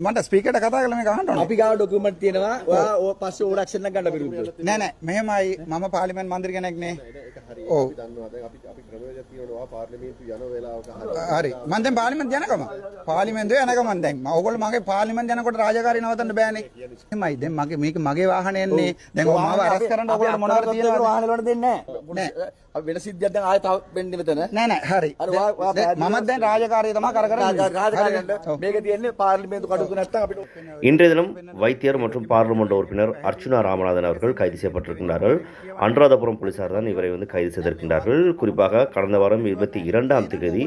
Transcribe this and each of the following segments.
මට ස්පීකට කතා කළ මේ ගහන්න ඕනේ. අපි ගාව ඩොකියුමන්ට් තියෙනවා ඔයා ඔය පස්සේ එක ගන්න විරුද්ධව නෑ නෑ මෙහෙමයි මම පාර්ලිමේන්තු මන්ත්‍රී කෙනෙක් නේ. ඔව්. දන්නවා දැන් අපි අපි ක්‍රමවේදයක් තියෙනවා පාර්ලිමේන්තු යන වෙලාවක හරි. මම දැන් පාර්ලිමේන්තු යනකම. පාර්ලිමේන්තුවේ යනකම දැන් මම ඕගොල්ලෝ මගේ පාර්ලිමේන්තු යනකොට රාජකාරී නවත්තන්න බෑනේ. එහෙමයි දැන් මගේ මේක මගේ වාහනේ එන්නේ. දැන් ඔය මාව අරස් කරන්න ඕගොල්ලෝ මොනවද තියෙනවද? වාහන වලට දෙන්නේ නෑ. අපි වෙන සිද්ධියක් දැන් ආයෙ තව වෙන්නේ මෙතන නෑ නෑ හරි. දැන් මම දැන් රාජකාරිය තමයි කර කර ඔව්. මේක තියෙන්නේ පාර්ලිමේන්තු අපිට இன்றைய தினம் வைத்தியர் மற்றும் பாராளுமன்ற உறுப்பினர் அர்ச்சுனா ராமநாதன் அவர்கள் கைது செய்யப்பட்டிருக்கின்றார்கள். அனுராதபுரம் போலீசார் தான் இவரை வந்து கைது செய்திருக்கின்றார்கள். குறிப்பாக கடந்த வாரம் இருபத்தி இரண்டாம் தேதி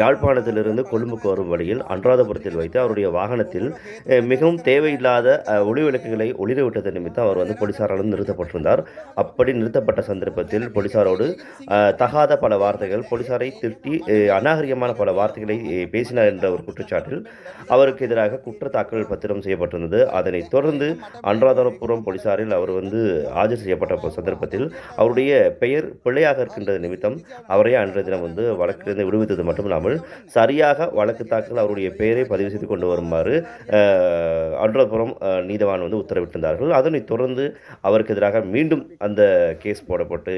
யாழ்ப்பாணத்திலிருந்து கொழும்புக்கு வரும் வழியில் அனுராதபுரத்தில் வைத்து அவருடைய வாகனத்தில் மிகவும் தேவையில்லாத ஒளி விளக்குகளை ஒளிரவிட்டது நிமித்தம் அவர் வந்து போலீசாரால் நிறுத்தப்பட்டிருந்தார். அப்படி நிறுத்தப்பட்ட சந்தர்ப்பத்தில் போலீசாரோடு தகாத பல வார்த்தைகள் போலீசாரை திட்டி அநாகரிகமான பல வார்த்தைகளை பேசினார் என்ற ஒரு குற்றச்சாட்டில் அவருக்கு எதிராக குற்றத்தாக்கல் பத்திரம் செய்யப்பட்டிருந்தது. அதனைத் தொடர்ந்து அனுராதபுரம் போலீசாரில் அவர் வந்து ஆஜர் செய்யப்பட்ட சந்தர்ப்பத்தில் அவருடைய பெயர் பிழையாக இருக்கின்றது நிமித்தம் அவரை அன்றைய தினம் வந்து வழக்கிலிருந்து விடுவித்தது மட்டுமில்லாமல் சரியாக வழக்கு தாக்கல் அவருடைய பெயரை பதிவு செய்து கொண்டு வருமாறு அன்றாதபுரம் நீதவான் வந்து உத்தரவிட்டிருந்தார்கள். அதனைத் தொடர்ந்து அவருக்கு எதிராக மீண்டும் அந்த கேஸ் போடப்பட்டு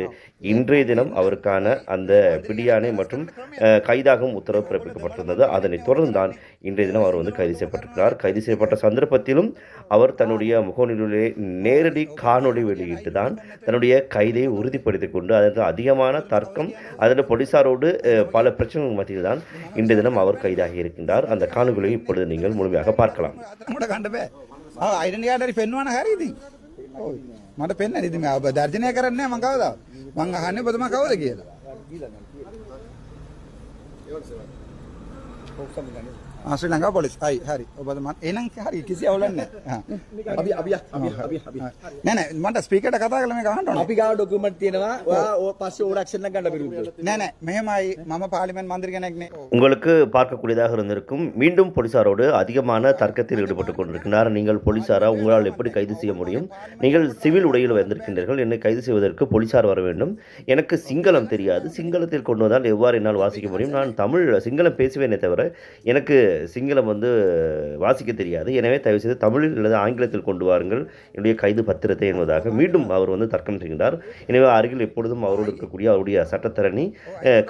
இன்றைய தினம் அவருக்கான அந்த பிடியாணை மற்றும் கைதாகும் உத்தரவு பிறப்பிக்கப்பட்டிருந்தது. அதனைத் தொடர்ந்து தான் இன்றைய தினம் அவர் வந்து கைது செய்யப்பட்டிருக்கிறார். போலீசார் கைது செய்யப்பட்ட சந்தர்ப்பத்திலும் அவர் தன்னுடைய முகநூலிலே நேரடி காணொளி வெளியிட்டு தான் தன்னுடைய கைதை உறுதிப்படுத்திக் கொண்டு அதற்கு அதிகமான தர்க்கம் அதில் போலீசாரோடு பல பிரச்சனைகள் மத்தியில் தான் இன்றைய தினம் அவர் கைதாகி இருக்கின்றார். அந்த காணொலியை இப்பொழுது நீங்கள் முழுமையாக பார்க்கலாம். ఐడెంటిటీ కార్డు పెన్ను హరి ఇది మన పెన్ ఇది దర్జనే కరన్నే మా కావదా మంగ హాని బదు మా కావదా గీయల නැහැ මං කවදාවත්. මං අහන්නේ ඔබතුමා කවුද කියලා. ආ ශ්‍රී ලංකා පොලිස්. හරි හරි. ඔබතුමා එහෙනම් හරි කිසි අවුලක් නැහැ. ආ. අපි අපි අපි අපි අපි නෑ නෑ මට ස්පීකර්ට කතා කළ මේ ගහන්න ඕනේ. අපි ගාව ඩොකියුමන්ට් තියෙනවා ඔයා ඔය පස්සේ ඕරක්ෂන් එක ගන්න විරුද්ධව නෑ නෑ මෙහෙමයි මම පාර්ලිමේන්තු මන්ත්‍රී කෙනෙක් නේ. உங்களுக்கு பார்க்கக்கூடியதாக இருந்திருக்கும் மீண்டும் போலீசாரோடு அதிகமான தர்க்கத்தில் ஈடுபட்டு கொண்டிருக்கிறார் நீங்கள் போலீசாரா உங்களால் எப்படி கைது செய்ய முடியும் நீங்கள் சிவில் உடையில் வந்திருக்கின்றீர்கள் என்னை கைது செய்வதற்கு போலீசார் வர வேண்டும் எனக்கு சிங்களம் தெரியாது சிங்களத்தில் கொண்டு வந்தால் எவ்வாறு என்னால் வாசிக்க முடியும் நான் தமிழ் சிங்களம் பேசுவேனே தவிர எனக்கு சிங்களம் வந்து வாசிக்க தெரியாது. எனவே தயவுசெய்து தமிழில் அல்லது ஆங்கிலத்தில் கொண்டு வாருங்கள். என்னுடைய கைது பத்திரத்தை என்பதாக மீண்டும் அவர் வந்து தர்க்கம் செய்கின்றார். எனவே அருகில் எப்பொழுதும் அவரோடு இருக்கக்கூடிய அவருடைய சட்டத்தரணி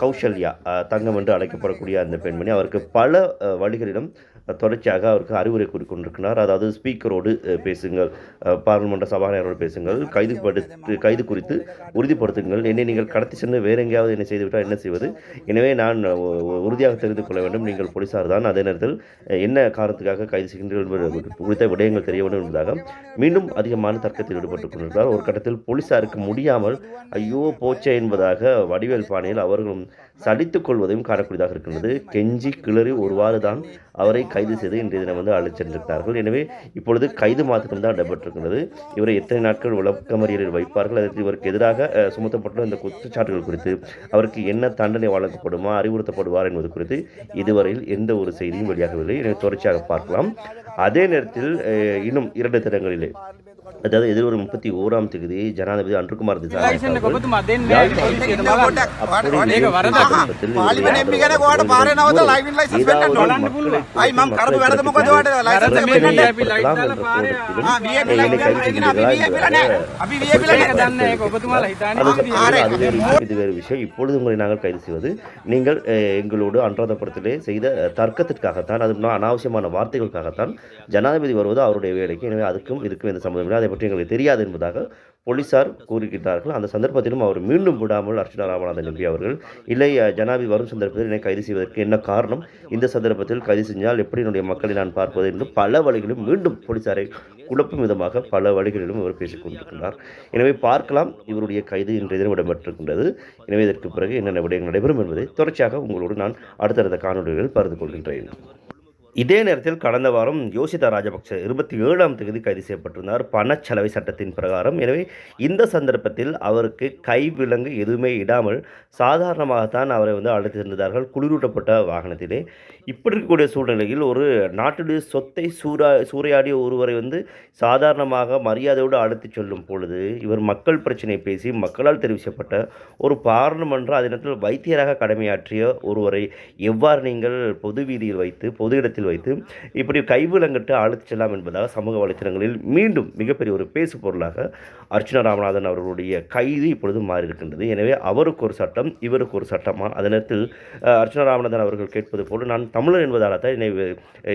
கௌசல்யா தங்கம் என்று அழைக்கப்படக்கூடிய அந்த பெண்மணி அவருக்கு பல வழிகளிலும் தொடர்ச்சியாக அவருக்கு அறிவுரை கூறிக்கொண்டிருக்கிறார். அதாவது ஸ்பீக்கரோடு பேசுங்கள். அஹ், பாராளுமன்ற சபாநாயகரோடு பேசுங்கள். கைது படுத்து கைது குறித்து உறுதிப்படுத்துங்கள். என்னை நீங்கள் கடத்தி சென்று வேற எங்கேயாவது என்ன செய்துவிட்டால் என்ன செய்வது? எனவே நான் உறுதியாக தெரிந்து கொள்ள வேண்டும். நீங்கள் போலீசார் தான். அதே நேரத்தில் என்ன காரணத்துக்காக கைது செய்கின்றீர்கள் என்பது குறித்த விடயங்கள் தெரிய வேண்டும் என்பதாக மீண்டும் அதிகமான தர்க்கத்தில் ஈடுபட்டுக் கொண்டிருந்தார் ஒரு கட்டத்தில் போலீசாருக்கு முடியாமல் ஐயோ போச்சே என்பதாக வடிவேல் பாணியில் அவர்களும் சலித்துக் கொள்வதையும் காணக்கூடியதாக இருக்கின்றது. கெஞ்சி கிளறி ஒருவாறு தான் அவரை கைது செய்து இன்றைய தினம் வந்து அழைச்சிருந்திருக்கிறார்கள் எனவே இப்பொழுது கைது மாத்திரம் தான் இடம்பெற்றிருக்கிறது இவரை எத்தனை நாட்கள் விளக்கமறியலில் வைப்பார்கள்? அதற்கு இவருக்கு எதிராக சுமத்தப்பட்டுள்ள இந்த குற்றச்சாட்டுகள் குறித்து அவருக்கு என்ன தண்டனை வழங்கப்படுமா அறிவுறுத்தப்படுவார் என்பது குறித்து இதுவரையில் எந்த ஒரு செய்தியும் வெளியாகவில்லை. எனவே தொடர்ச்சியாக பார்க்கலாம். அதே நேரத்தில் இன்னும் இரண்டு தினங்களிலே அதாவது எதிர்வரும் முப்பத்தி ஓராம் தேதி ஜனாதிபதி அன்றுகுமார் இது வேறு விஷயம் இப்பொழுது உங்களை நாங்கள் கைது செய்வது நீங்கள் எங்களோடு அன்றாத அன்றாதப்படத்திலே செய்த தர்க்கத்திற்காகத்தான் அது அனாவசியமான வார்த்தைகளுக்காகத்தான் ஜனாதிபதி வருவது அவருடைய வேலைக்கு எனவே அதுக்கும் இருக்கும் இந்த சம்பந்தம் இல்லை அதை பற்றி எங்களுக்கு தெரியாது என்பதாக போலீசார் கூறுகின்றார்கள். அந்த சந்தர்ப்பத்திலும் அவர் மீண்டும் விடாமல் அர்ச்சனா ராமநாதன் எம்பி அவர்கள் இல்லை ஜனாபி வரும் சந்தர்ப்பத்தில் என்னை கைது செய்வதற்கு என்ன காரணம்? இந்த சந்தர்ப்பத்தில் கைது செஞ்சால் எப்படி என்னுடைய மக்களை நான் பார்ப்பது? என்று பல வழிகளிலும் மீண்டும் போலீசாரை குழப்பும் விதமாக பல வழிகளிலும் இவர் பேசிக் கொண்டிருக்கிறார் எனவே பார்க்கலாம் இவருடைய கைது இன்றைய தினம் இடம்பெற்றிருக்கின்றது. எனவே இதற்கு பிறகு என்னென்ன விடயங்கள் நடைபெறும் என்பதை தொடர்ச்சியாக உங்களோடு நான் அடுத்தடுத்த காணொலிகளில் பகிர்ந்து கொள்கின்றேன். இதே நேரத்தில் கடந்த வாரம் யோசிதா ராஜபக்ச இருபத்தி ஏழாம் தேதி கைது செய்யப்பட்டிருந்தார். பணச்சலவை சட்டத்தின் பிரகாரம். எனவே இந்த சந்தர்ப்பத்தில் அவருக்கு கை விலங்கு எதுவுமே இடாமல் சாதாரணமாகத்தான் அவரை வந்து அழைத்து சென்றார்கள் குளிரூட்டப்பட்ட வாகனத்திலே. இப்படி இருக்கக்கூடிய சூழ்நிலையில் ஒரு நாட்டுடைய சொத்தை சூறா சூறையாடிய ஒருவரை வந்து சாதாரணமாக மரியாதையோடு அழைத்துச் செல்லும் பொழுது இவர் மக்கள் பிரச்சனை பேசி மக்களால் தெரிவிக்கப்பட்ட ஒரு பாராளுமன்ற அதே நேரத்தில் வைத்தியராக கடமையாற்றிய ஒருவரை எவ்வாறு நீங்கள் பொது வீதியில் வைத்து பொது இடத்தில் வைத்து இப்படி கைவிலங்கிட்டு அழைத்து செல்லாம் என்பதாக சமூக வலைத்தளங்களில் மீண்டும் மிகப்பெரிய ஒரு பேசு பொருளாக அர்ச்சனா ராமநாதன் அவர்களுடைய கைது இப்பொழுது மாறி இருக்கின்றது எனவே அவருக்கு ஒரு சட்டம் இவருக்கு ஒரு சட்டமா. அதே நேரத்தில் அர்ச்சனா ராமநாதன் அவர்கள் கேட்பது போல நான் தமிழர் என்பதால் தான் என்னை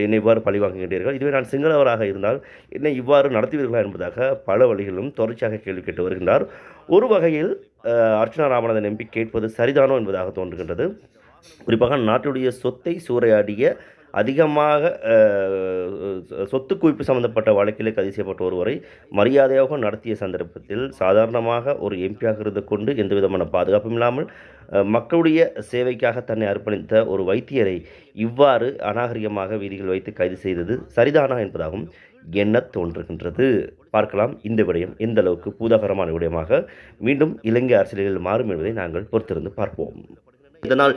என்னை இவ்வாறு பழிவாங்குகின்றீர்கள் இதுவே நான் சிங்களவராக இருந்தால் என்னை இவ்வாறு நடத்துவீர்களா என்பதாக பல வழிகளிலும் தொடர்ச்சியாக கேள்வி கேட்டு வருகின்றார். ஒரு வகையில் அர்ச்சனா ராமநாதன் எம்பி கேட்பது சரிதானோ என்பதாக தோன்றுகின்றது. குறிப்பாக நாட்டுடைய சொத்தை சூறையாடிய அதிகமாக சொத்து குவிப்பு சம்பந்தப்பட்ட வழக்கிலே கைது செய்யப்பட்ட ஒருவரை மரியாதையாக நடத்திய சந்தர்ப்பத்தில் சாதாரணமாக ஒரு எம்பியாக இருந்து கொண்டு எந்த விதமான பாதுகாப்பும் இல்லாமல் மக்களுடைய சேவைக்காக தன்னை அர்ப்பணித்த ஒரு வைத்தியரை இவ்வாறு அநாகரிகமாக வீதிகள் வைத்து கைது செய்தது சரிதானா என்பதாகவும் எண்ண தோன்றுகின்றது. பார்க்கலாம் இந்த விடயம் எந்த அளவுக்கு பூதாகரமான விடயமாக மீண்டும் இலங்கை அரசியலில் மாறும் என்பதை நாங்கள் பொறுத்திருந்து பார்ப்போம். இதனால்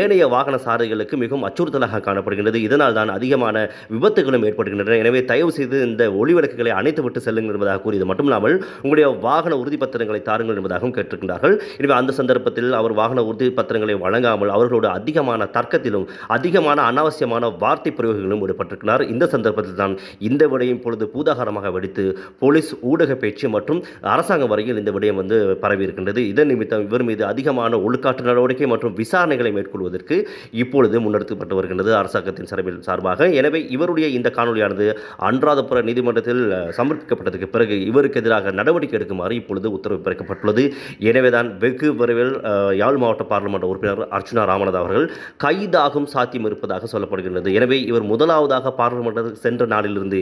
ஏனைய வாகன சாரதிகளுக்கு மிகவும் அச்சுறுத்தலாக காணப்படுகின்றது. இதனால் தான் அதிகமான விபத்துகளும் ஏற்படுகின்றன. எனவே தயவு செய்து இந்த ஒளிவிளக்குகளை அணைத்து விட்டு செல்லுங்கள் என்பதாக கூறியது மட்டுமில்லாமல் உங்களுடைய வாகன உறுதிப்பத்திரங்களை தாருங்கள் என்பதாகவும் கேட்டிருக்கின்றார்கள். எனவே அந்த சந்தர்ப்பத்தில் அவர் வாகன உறுதிப்பத்திரங்களை வழங்காமல் அவர்களோடு அதிகமான தர்க்கத்திலும் அதிகமான அனாவசியமான வார்த்தை பிரயோகங்களும் ஈடுபட்டிருக்கிறார். இந்த சந்தர்ப்பத்தில் தான் இந்த விடயம் பொழுது பூதாகரமாக வெடித்து போலீஸ் ஊடக பேச்சு மற்றும் அரசாங்கம் வரையில் இந்த விடயம் வந்து பரவி இருக்கின்றது இதன் நிமித்தம் இவர் மீது அதிகமான ஒழுக்காற்று நடவடிக்கை மற்றும் விசாரணைகளை மேற்கொள்வதற்கு இப்பொழுது முன்னெடுக்கப்பட்டு வருகின்றது அரசாங்கத்தின் சார்பில் சார்பாக. எனவே இவருடைய இந்த காணொலியானது அன்றாதபுர நீதிமன்றத்தில் சமர்ப்பிக்கப்பட்டதுக்கு பிறகு இவருக்கு எதிராக நடவடிக்கை எடுக்குமாறு இப்பொழுது உத்தரவு பிறக்கப்பட்டுள்ளது. எனவேதான் வெகு விரைவில் யாழ் மாவட்ட பாராளுமன்ற உறுப்பினர் அர்ச்சுனா ராமநாத் அவர்கள் கைதாகும் சாத்தியம் இருப்பதாக சொல்லப்படுகின்றது. எனவே இவர் முதலாவதாக பாராளுமன்றத்துக்கு சென்ற நாளிலிருந்து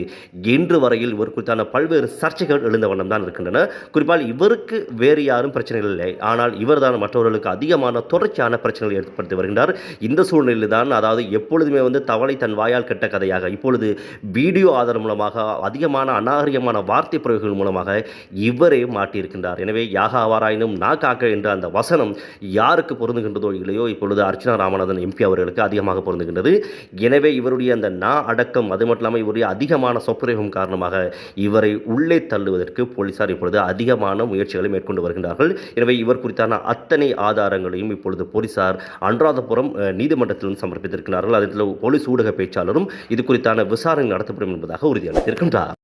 இன்று வரையில் இவர் குறித்தான பல்வேறு சர்ச்சைகள் எழுந்த வண்ணம் தான் இருக்கின்றன. குறிப்பாக இவருக்கு வேறு யாரும் பிரச்சனைகள் இல்லை. ஆனால் இவர்தான் மற்றவர்களுக்கு அதிகமான தொடர்ச்சியான பிரச்சனைகள் ஏற்படுத்தி வருகின்றார். இந்த சூழ்நிலையில் தான் அதாவது எப்பொழுதுமே வந்து தவளை தன் வாயால் கெட்ட கதையாக இப்பொழுது வீடியோ ஆதாரம் மூலமாக அதிகமான அநாகரிகமான வார்த்தை பிரயோகங்கள் மூலமாக இவரே மாட்டியிருக்கின்றார். எனவே யாக ஆவாராயினும் நா காக்க என்ற அந்த வசனம் யாருக்கு பொருந்துகின்றதோ இல்லையோ இப்பொழுது அர்ச்சனா ராமநாதன் எம்பி அவர்களுக்கு அதிகமாக பொருந்துகின்றது. எனவே இவருடைய அந்த நா அடக்கம் அது மட்டும் இல்லாமல் இவருடைய அதிகமான சொப்பிரயோகம் காரணமாக இவரை உள்ளே தள்ளுவதற்கு போலீசார் இப்பொழுது அதிகமான முயற்சிகளை மேற்கொண்டு வருகின்றார்கள். எனவே இவர் குறித்தான அத்தனை ஆதாரங்களையும் இப்பொழுது போலீசார் அன்றாதபுரம் நீதிமன்றத்திலும் சமர்ப்பித்திருக்கிறார்கள். அதில் போலீஸ் ஊடக பேச்சாளரும் இது குறித்தான விசாரணை நடத்தப்படும் என்பதாக உறுதியளித்திருக்கின்றார்.